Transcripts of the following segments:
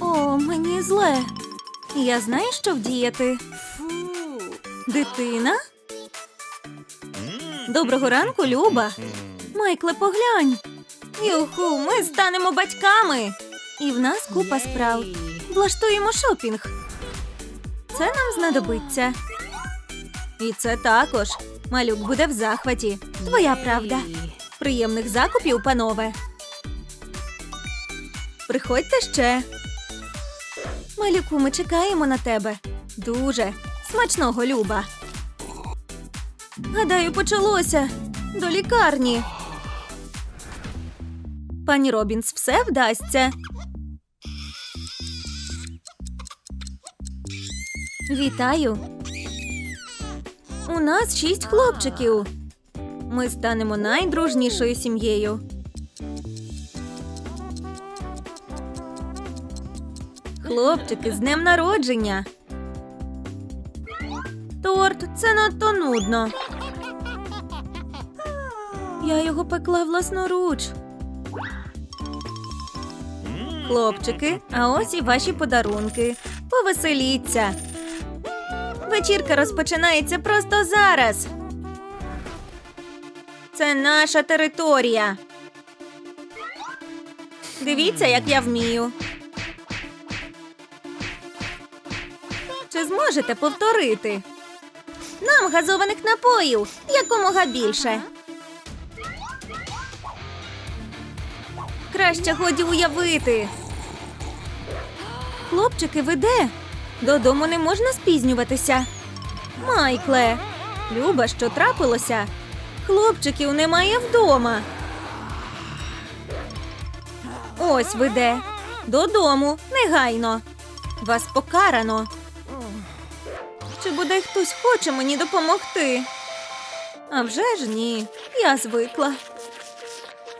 О, мені зле. Я знаю, що вдіяти. Фу. Дитина? Доброго ранку, Люба. Майкле, поглянь. Юху, ми станемо батьками. І в нас купа справ. Влаштуємо шопінг. Це нам знадобиться. І це також. Малюк буде в захваті. Твоя правда. Приємних закупів, панове. Приходьте ще. Малюку, ми чекаємо на тебе. Дуже смачного, Люба. Гадаю, почалося. До лікарні. Пані Робінс, все вдасться. Вітаю. У нас шість хлопчиків. Ми станемо найдружнішою сім'єю. Хлопчики, з днем народження. Торт це надто нудно. Я його пекла власноруч. Хлопчики, а ось і ваші подарунки. Повеселіться. Вечірка розпочинається просто зараз. Це наша територія. Дивіться, як я вмію. Чи зможете повторити? Нам газованих напоїв якомога більше. Краще годі уявити. Хлопчики, ви де? Додому не можна спізнюватися. Майкле, Люба, що трапилося? Хлопчиків немає вдома. Ось ви де. Додому, негайно. Вас покарано. Чи буде хтось хоче мені допомогти? А вже ж ні, я звикла.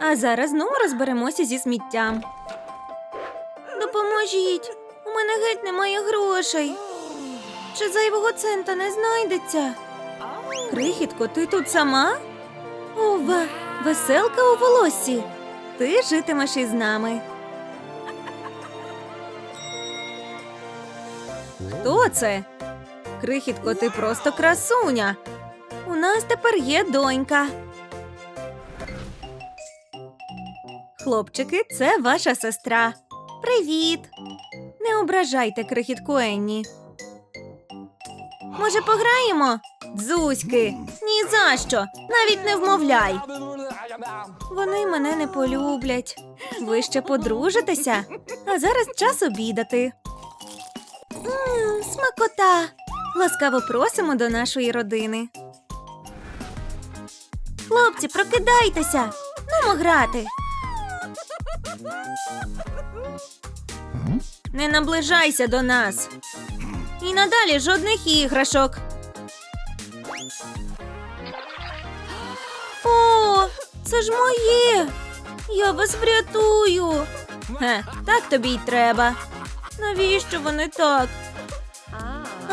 А зараз знову розберемося зі сміттям. Допоможіть! У мене геть немає грошей. Чи зайвого цента не знайдеться? Крихітко, ти тут сама? Ова, веселка у волоссі. Ти житимеш із нами. Хто це? Крихітко, ти просто красуня. У нас тепер є донька. Хлопчики, це ваша сестра. Привіт. Не ображайте крихітку Енні. Може, пограємо? Дзузьки, ні за що, навіть не вмовляй. Вони мене не полюблять. Ви ще подружитеся, а зараз час обідати. Мм, смакота. Ласкаво просимо до нашої родини. Хлопці, прокидайтеся. Нумо грати. Не наближайся до нас. І надалі жодних іграшок. О, це ж моє. Я вас врятую. Ге, так тобі й треба. Навіщо вони так?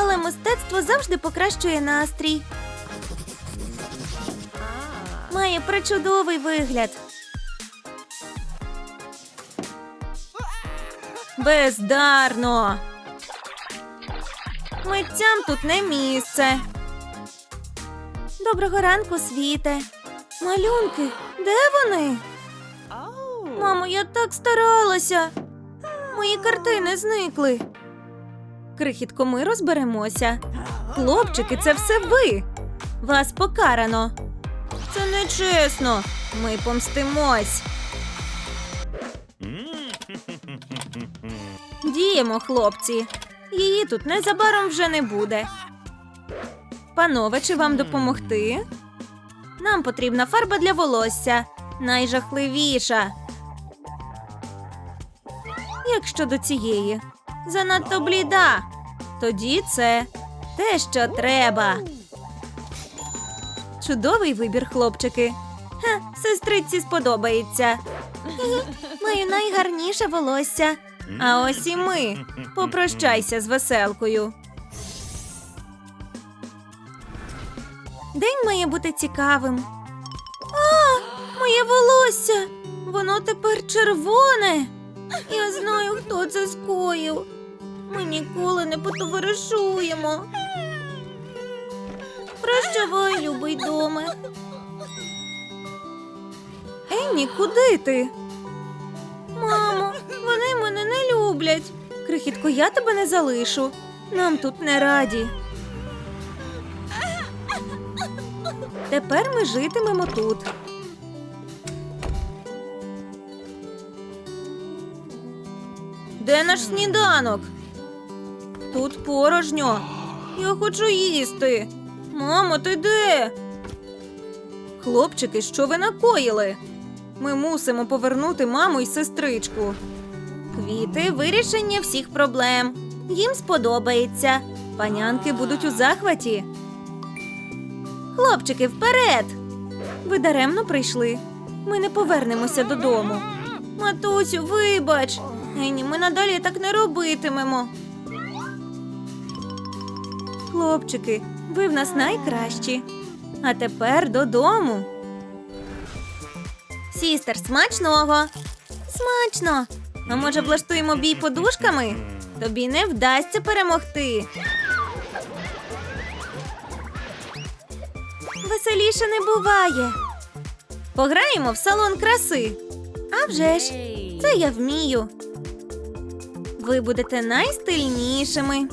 Але мистецтво завжди покращує настрій. Має причудовий вигляд. Бездарно. Митцям тут не місце. Доброго ранку, світе. Малюнки, де вони? Мамо, я так старалася. Мої картини зникли. Крихітко, ми розберемося. Хлопчики, це все ви. Вас покарано. Це нечесно. Ми помстимось. Діємо, хлопці. Її тут незабаром вже не буде. Панове, чи вам допомогти? Нам потрібна фарба для волосся. Найжахливіша. Як щодо цієї? Занадто бліда. Тоді це те, що треба. Чудовий вибір, хлопчики. Ха, сестриці сподобається. Маю найгарніше волосся. А ось і ми. Попрощайся з веселкою. День має бути цікавим. А, моє волосся. Воно тепер червоне. Я знаю, хто це скоїв. Ми ніколи не потоваришуємо. Прощавай, любий доме. Енні, куди ти? Мамо, вони мене не люблять. Крихітко, я тебе не залишу. Нам тут не раді. Тепер ми житимемо тут. Де наш сніданок? Тут порожньо. Я хочу їсти. Мамо, ти де? Хлопчики, що ви накоїли? Ми мусимо повернути маму і сестричку. Квіти вирішення всіх проблем. Їм сподобається. Панянки будуть у захваті. Хлопчики, вперед! Ви даремно прийшли. Ми не повернемося додому. Матусю, вибач. Ені, ми надалі так не робитимемо. Хлопчики, ви в нас найкращі. А тепер додому. Сістер, смачного. Смачно. А може влаштуємо бій подушками? Тобі не вдасться перемогти. Веселіше не буває. Пограємо в салон краси. А вже ж, це я вмію. Ви будете найстильнішими.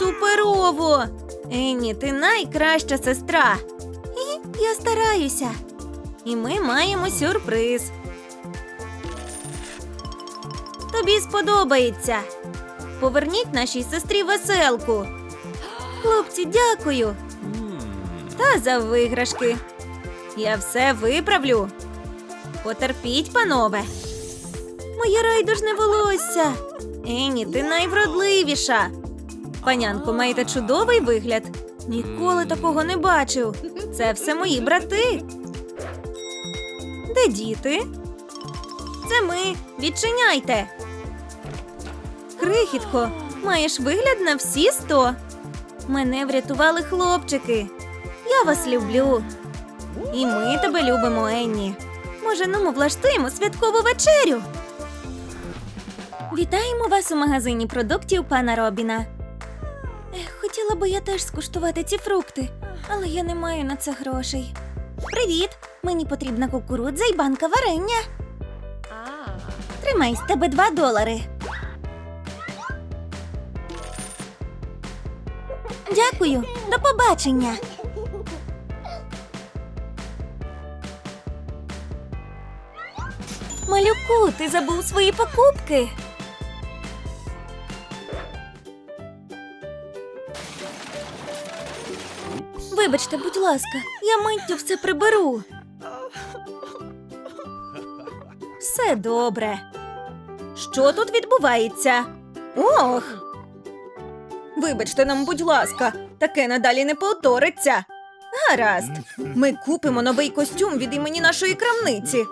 Суперово! Енні, ти найкраща сестра. Я стараюся. І ми маємо сюрприз. Тобі сподобається. Поверніть нашій сестрі веселку. Хлопці, дякую. Та за виграшки. Я все виправлю. Потерпіть, панове. Моє райдужне волосся. Ені, ти найвродливіша. Панянко, маєте чудовий вигляд. Ніколи такого не бачив. Це все мої брати. Де діти? Це ми. Відчиняйте. Крихітко, маєш вигляд на всі сто. Мене врятували хлопчики. Я вас люблю. І ми тебе любимо, Енні. Може, ну ми влаштуємо святкову вечерю. Вітаємо вас у магазині продуктів пана Робіна. Хотіла би я теж скуштувати ці фрукти, але я не маю на це грошей. Привіт! Мені потрібна кукурудза і банка варення. Тримай з тебе два долари. Дякую, до побачення. Малюку, ти забув свої покупки. Вибачте, будь ласка, я миттю все приберу. Все добре. Що тут відбувається? Ох. Вибачте нам, будь ласка, таке надалі не повториться. Гаразд. Ми купимо новий костюм від імені нашої крамниці.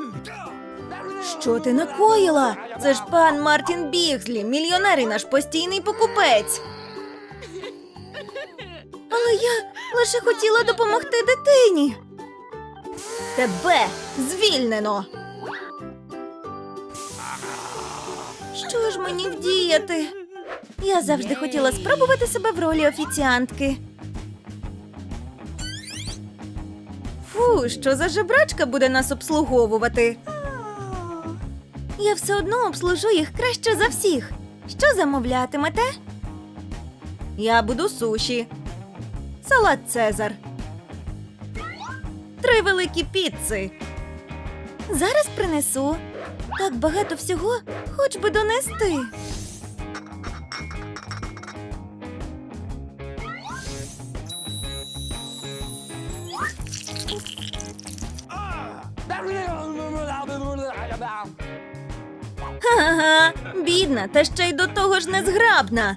Що ти накоїла? Це ж пан Мартін Бігзлі, мільйонер і наш постійний покупець. Але я лише хотіла допомогти дитині. Тебе звільнено. Що ж мені вдіяти? Я завжди хотіла спробувати себе в ролі офіціантки. Фу, що за жебрачка буде нас обслуговувати? Я все одно обслужу їх краще за всіх. Що замовлятимете? Я буду суші. Салат Цезар. Три великі піци. Зараз принесу. Так багато всього, хоч би донести. Ага, бідна, та ще й до того ж незграбна.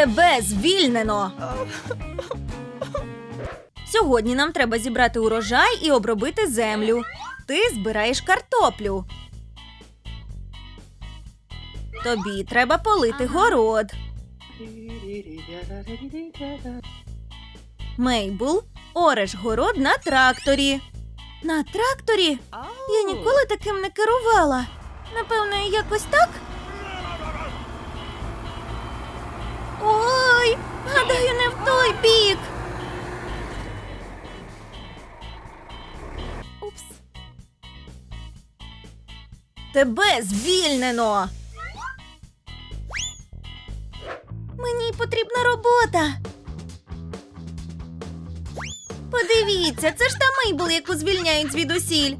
Тебе звільнено. Сьогодні нам треба зібрати урожай і обробити землю. Ти збираєш картоплю. Тобі треба полити город. Мейбл, ореш город на тракторі. На тракторі? Я ніколи таким не керувала. Напевно, якось так. Гадаю, не в той бік. Упс. Тебе звільнено. Мені потрібна робота. Подивіться, це ж та Мейбл, яку звільняють звідусіль.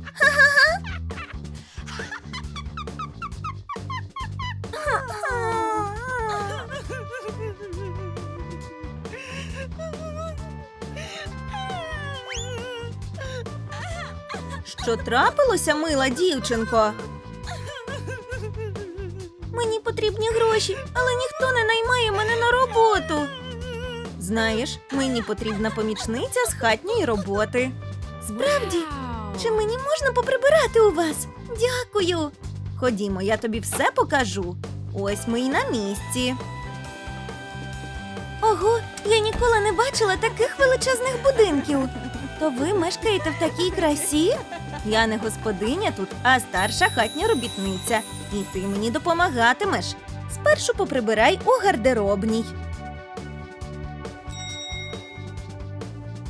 Що трапилося, мила дівчинко? Мені потрібні гроші, але ніхто не наймає мене на роботу. Знаєш, мені потрібна помічниця з хатньої роботи. Справді, чи мені можна поприбирати у вас? Дякую. Ходімо, я тобі все покажу. Ось ми й на місці. Ого, я ніколи не бачила таких величезних будинків. То ви мешкаєте в такій красі? Я не господиня тут, а старша хатня робітниця. І ти мені допомагатимеш. Спершу поприбирай у гардеробній.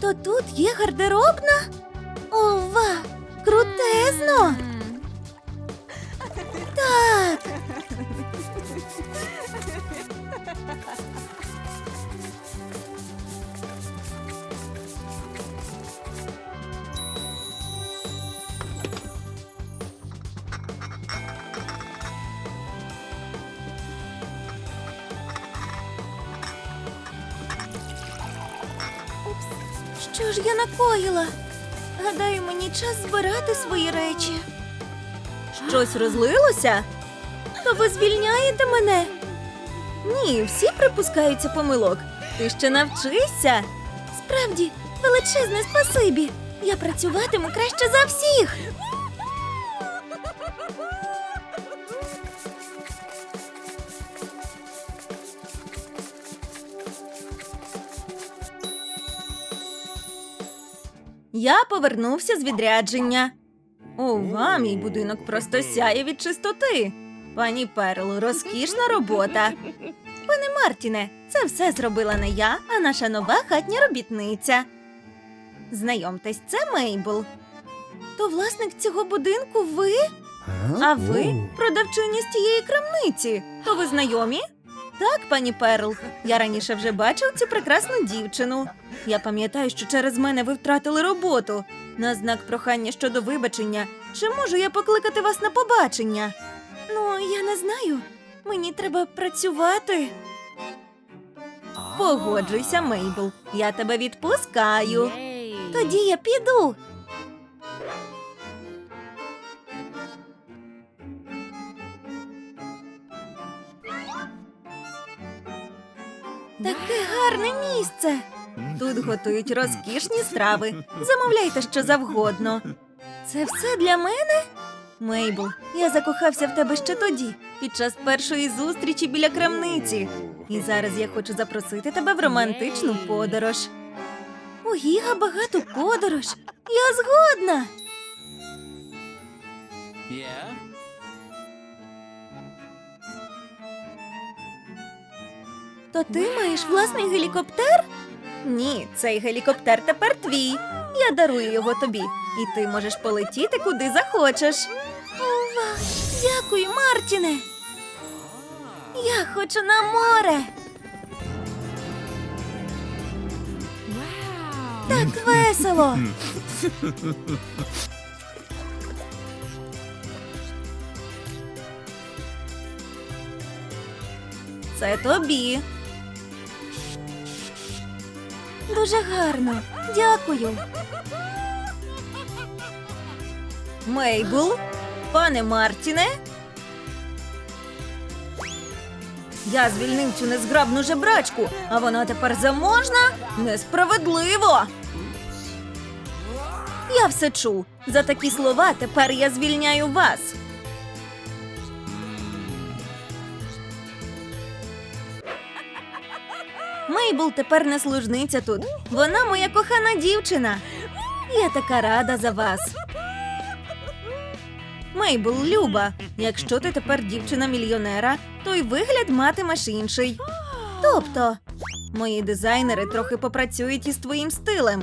То тут є гардеробна? Що ж я накоїла? Гадаю, мені час збирати свої речі. Щось розлилося? То ви звільняєте мене? Ні, всі припускаються помилок. Ти ще навчишся. Справді, величезне спасибі. Я працюватиму краще за всіх. Я повернувся з відрядження. Ова, мій будинок просто сяє від чистоти. Пані Перл, розкішна робота. Пане Мартіне, це все зробила не я, а наша нова хатня робітниця. Знайомтесь, це Мейбл. То власник цього будинку ви? А ви продавчиня з тієї крамниці. То ви знайомі? Так, пані Перл. Я раніше вже бачив цю прекрасну дівчину. Я пам'ятаю, що через мене ви втратили роботу. На знак прохання щодо вибачення. Чи можу я покликати вас на побачення? Ну, я не знаю. Мені треба працювати. Погоджуйся, Мейбл. Я тебе відпускаю. Тоді я піду. Таке гарне місце. Тут готують розкішні страви. Замовляйте що завгодно. Це все для мене? Мейбл, я закохався в тебе ще тоді, під час першої зустрічі біля крамниці. І зараз я хочу запросити тебе в романтичну подорож. У Гіга багато подорож. Я згодна. Yeah? То ти маєш власний гелікоптер? Ні, цей гелікоптер тепер твій. Я дарую його тобі, і ти можеш полетіти куди захочеш. Ова, дякую, Мартіне. Я хочу на море. Так весело. Це тобі. Дуже гарно. Дякую. Мейбл, пане Мартіне. Я звільнив цю незграбну жебрачку, а вона тепер заможна? Несправедливо. Я все чув. За такі слова тепер я звільняю вас. Мейбл тепер не служниця тут. Вона моя кохана дівчина. Я така рада за вас. Мейбл, Люба, якщо ти тепер дівчина мільйонера, то й вигляд матимеш інший. Тобто, мої дизайнери трохи попрацюють із твоїм стилем.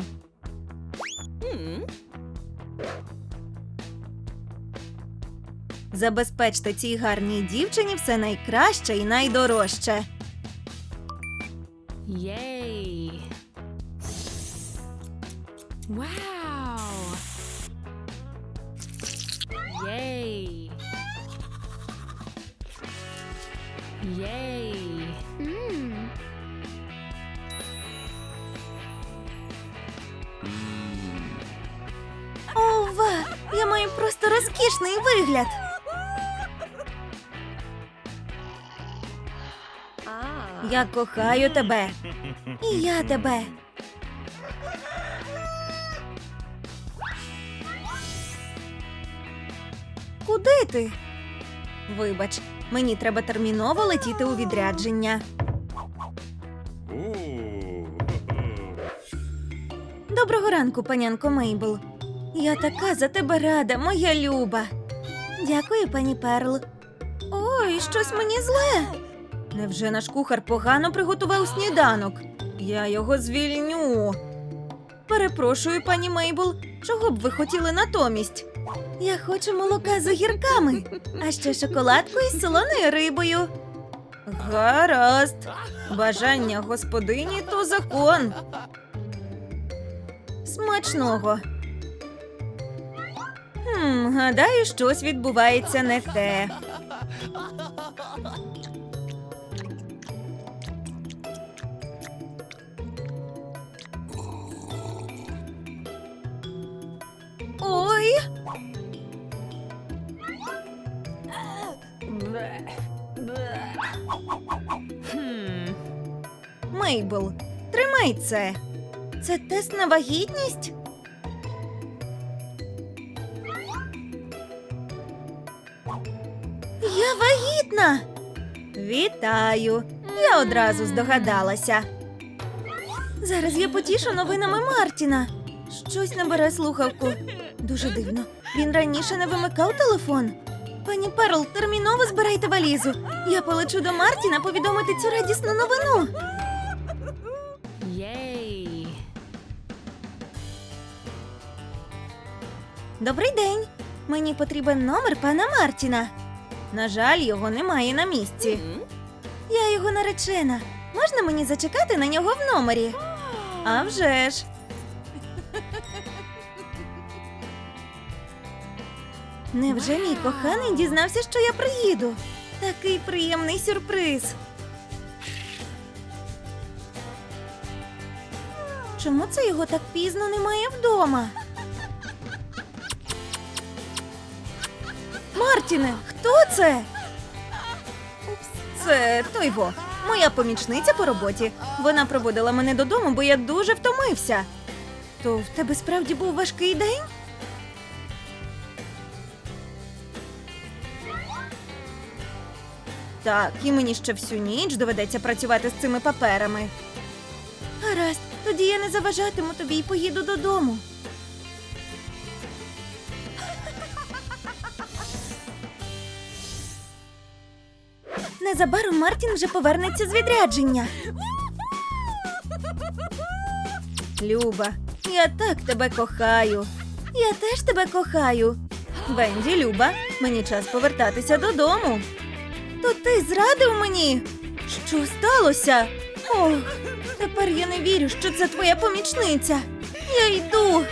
Забезпечте цій гарній дівчині все найкраще і найдорожче. Yay! Mmm. Ова! Я маю просто розкішний вигляд. Я кохаю тебе. І я тебе. Куди ти? Вибач, мені треба терміново летіти у відрядження. Доброго ранку, панянко Мейбл. Я така за тебе рада, моя люба. Дякую, пані Перл. Ой, щось мені зле. Невже наш кухар погано приготував сніданок? Я його звільню. Перепрошую, пані Мейбл, чого б ви хотіли натомість? Я хочу молока з огірками, а ще шоколадку із солоною рибою. Гаразд. Бажання господині то закон. Смачного. Хм, гадаю, щось відбувається не те. Ой, Мейбл, тримай це. Це тест на вагітність? Я вагітна. Вітаю. Я одразу здогадалася. Зараз я потішу новинами Мартіна. Щось не бере слухавку. Дуже дивно. Він раніше не вимикав телефон. Пані Перл, терміново збирайте валізу. Я полечу до Мартіна повідомити цю радісну новину. Yay! Добрий день. Мені потрібен номер пана Мартіна. На жаль, його немає на місці. Я його наречена. Можна мені зачекати на нього в номері? А вже ж. Невже мій коханий дізнався, що я приїду? Такий приємний сюрприз. Чому це його так пізно немає вдома? Мартіне, хто це? Це той во, моя помічниця по роботі. Вона проводила мене додому, бо я дуже втомився. То в тебе справді був важкий день? Так, і мені ще всю ніч доведеться працювати з цими паперами. Гаразд, тоді я не заважатиму тобі і поїду додому. Незабаром Мартін вже повернеться з відрядження. Люба, я так тебе кохаю. Я теж тебе кохаю. Венді, Люба, мені час повертатися додому. То ти зрадив мені? Що сталося? Ох, тепер я не вірю, що це твоя помічниця. Я йду.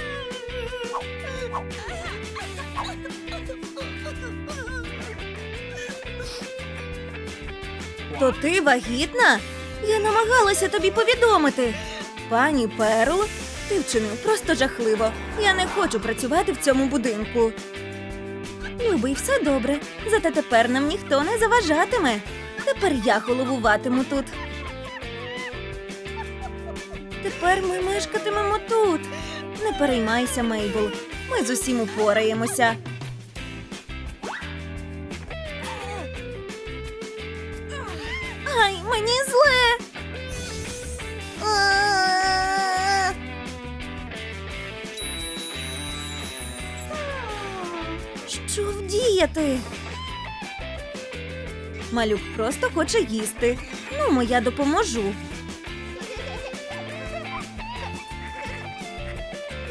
То ти вагітна? Я намагалася тобі повідомити. Пані Перл, ти вчинив просто жахливо. Я не хочу працювати в цьому будинку. Любий, все добре. Зате тепер нам ніхто не заважатиме. Тепер я головуватиму тут. Тепер ми мешкатимемо тут. Не переймайся, Мейбл. Ми з усім упораємося. Діяти? Малюк просто хоче їсти. Ну, я допоможу.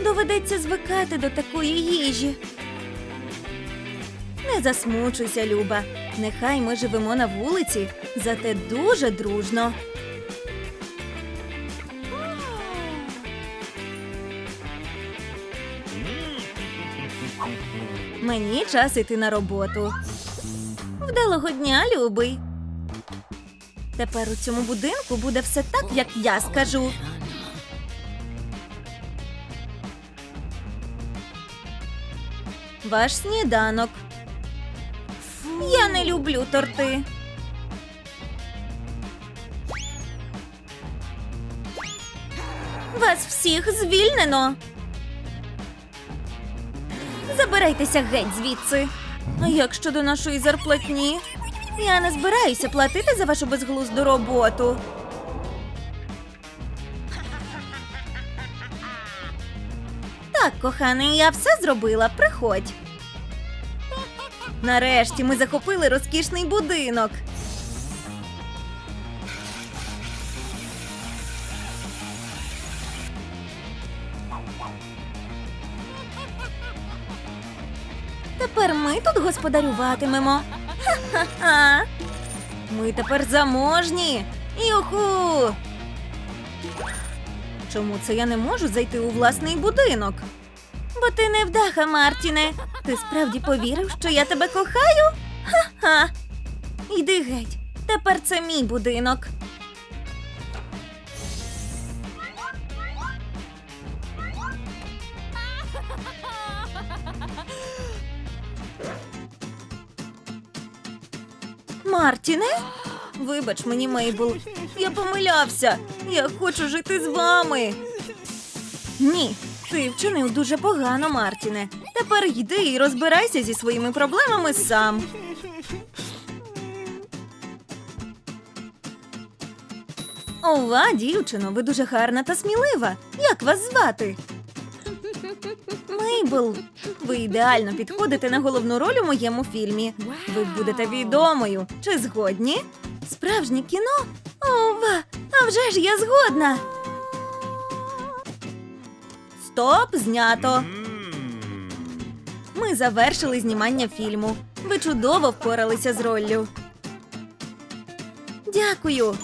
Доведеться звикати до такої їжі. Не засмучуйся, Люба. Нехай ми живемо на вулиці, зате дуже дружно. Мені час іти на роботу. Вдалого дня, любий. Тепер у цьому будинку буде все так, як я скажу. Ваш сніданок. Я не люблю торти. Вас всіх звільнено. Забирайтеся геть звідси. А як щодо нашої зарплатні? Я не збираюся платити за вашу безглузду роботу. Так, коханий, я все зробила. Приходь. Нарешті ми захопили розкішний будинок. Господарюватимемо. Ха-ха-ха. Ми тепер заможні. Юху. Чому це я не можу зайти у власний будинок? Бо ти не вдаха, Мартіне. Ти справді повірив, що я тебе кохаю? Ха-ха. Йди геть. Тепер це мій будинок. Мартіне? Вибач мені, Мейбл. Я помилявся. Я хочу жити з вами. Ні, ти вчинив дуже погано, Мартіне. Тепер йди і розбирайся зі своїми проблемами сам. Ова, дівчино, ви дуже гарна та смілива. Як вас звати? Мейбл, ви ідеально підходите на головну роль у моєму фільмі. Ви будете відомою. Чи згодні? Справжнє кіно? Ова, а вже ж я згодна. Стоп, знято. Ми завершили знімання фільму. Ви чудово впоралися з роллю. Дякую.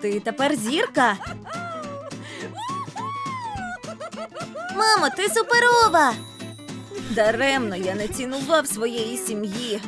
Ти тепер зірка. Мамо, ти суперова. Даремно я не цінував своєї сім'ї.